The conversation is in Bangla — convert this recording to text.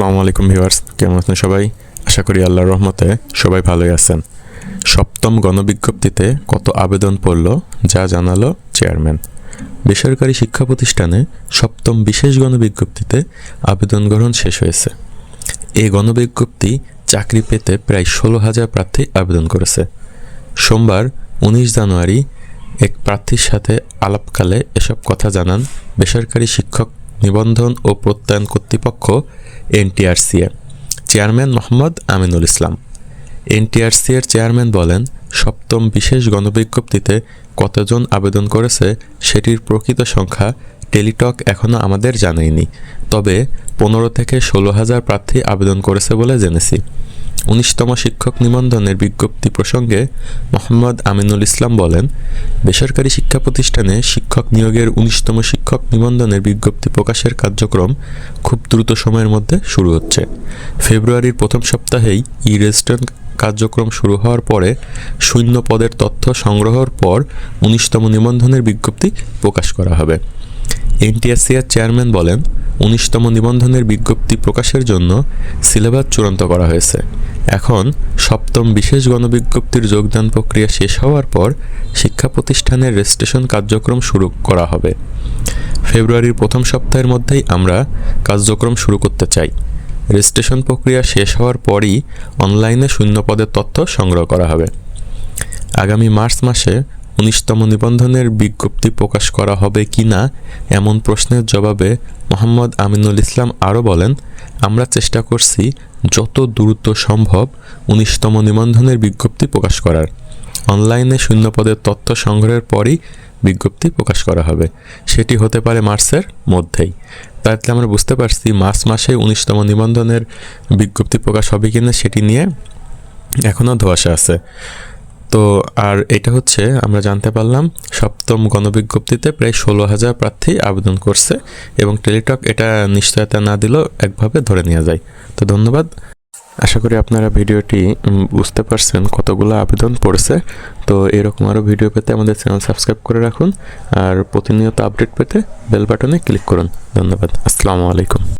আসসালামু আলাইকুম ভিউয়ার্স, কেমন আছেন সবাই? আশা করি আল্লাহর রহমতে সবাই ভালোই আছেন। সপ্তম গণবিজ্ঞপ্তিতে কত আবেদন পড়ল যা জানালো চেয়ারম্যান। বেসরকারি শিক্ষা প্রতিষ্ঠানে সপ্তম বিশেষ গণবিজ্ঞপ্তিতে আবেদন গ্রহণ শেষ হয়েছে। এই গণবিজ্ঞপ্তি চাকরি পেতে প্রায় ষোলো হাজার প্রার্থী আবেদন করেছে। সোমবার উনিশ জানুয়ারি এক প্রার্থীর সাথে আলাপকালে এসব কথা জানান বেসরকারি শিক্ষক নিবন্ধন ও প্রত্যয়ন কর্তৃপক্ষ NTRCA. Chairman Mohammad Aminul Islam. NTRC এর চেয়ারম্যান বলেন, সপ্তম বিশেষ গণবিজ্ঞপ্তিতে কতজন আবেদন করেছে সেটির প্রকৃত সংখ্যা টেলিটক এখনও আমাদের জানায়নি। তবে পনেরো থেকে ষোলো হাজার প্রার্থী আবেদন করেছে বলে জেনেছি। উনিশতম শিক্ষক নিবন্ধনের বিজ্ঞপ্তি প্রসঙ্গে মোহাম্মদ আমিনুল ইসলাম বলেন, বেসরকারি শিক্ষা প্রতিষ্ঠানে শিক্ষক নিয়োগের উনিশতম শিক্ষক নিবন্ধনের বিজ্ঞপ্তি প্রকাশের কার্যক্রম খুব দ্রুত সময়ের মধ্যে শুরু হচ্ছে। ফেব্রুয়ারির প্রথম সপ্তাহেই ই রেজিস্ট্রেশন কার্যক্রম শুরু হওয়ার পরে শূন্য পদের তথ্য সংগ্রহের পর উনিশতম নিবন্ধনের বিজ্ঞপ্তি প্রকাশ করা হবে। এনটিএসসিআর চেয়ারম্যান বলেন উনিশতম নিবন্ধনের বিজ্ঞপ্তি প্রকাশের জন্য সিলেবাস চূড়ান্ত করা হয়েছে। এখন সপ্তম বিশেষ গণবিজ্ঞপ্তির যোগদান প্রক্রিয়া শেষ হওয়ার পর শিক্ষা প্রতিষ্ঠানের রেজিস্ট্রেশন কার্যক্রম শুরু করা হবে। ফেব্রুয়ারির প্রথম সপ্তাহের মধ্যেই আমরা কার্যক্রম শুরু করতে চাই। রেজিস্ট্রেশন প্রক্রিয়া শেষ হওয়ার পরই অনলাইনে শূন্য পদের তথ্য সংগ্রহ করা হবে। আগামী মার্চ মাসে উনিশতম নিবন্ধনের বিজ্ঞপ্তি প্রকাশ করা হবে কি না, এমন প্রশ্নের জবাবে মোহাম্মদ আমিনুল ইসলাম আরও বলেন, আমরা চেষ্টা করছি যত দ্রুত সম্ভব উনিশতম নিবন্ধনের বিজ্ঞপ্তি প্রকাশ করার। অনলাইনে শূন্যপদের তথ্য সংগ্রহের পরই বিজ্ঞপ্তি প্রকাশ করা হবে। সেটি হতে পারে মার্চের মধ্যেই। তাতে আমরা বুঝতে পারছি মার্চ মাসে উনিশতম নিবন্ধনের বিজ্ঞপ্তি প্রকাশ হবে কিনা সেটি নিয়ে এখনও ধোয়াশা আছে। তো আর এটা হচ্ছে, আমরা জানতে পারলাম, সপ্তম গণবিজ্ঞপ্তিতে প্রায় ষোলো হাজার প্রার্থী আবেদন করছে এবং টেলিটক এটা নিশ্চয়তা না দিলেও একভাবে ধরে নেওয়া যায়। তো ধন্যবাদ। আশা করি আপনারা ভিডিওটি বুঝতে পারছেন কতগুলো আবেদন পড়েছে। তো এরকম আরও ভিডিও পেতে আমাদের চ্যানেল সাবস্ক্রাইব করে রাখুন আর প্রতিনিয়ত আপডেট পেতে বেল বাটনে ক্লিক করুন। ধন্যবাদ। আসসালামু আলাইকুম।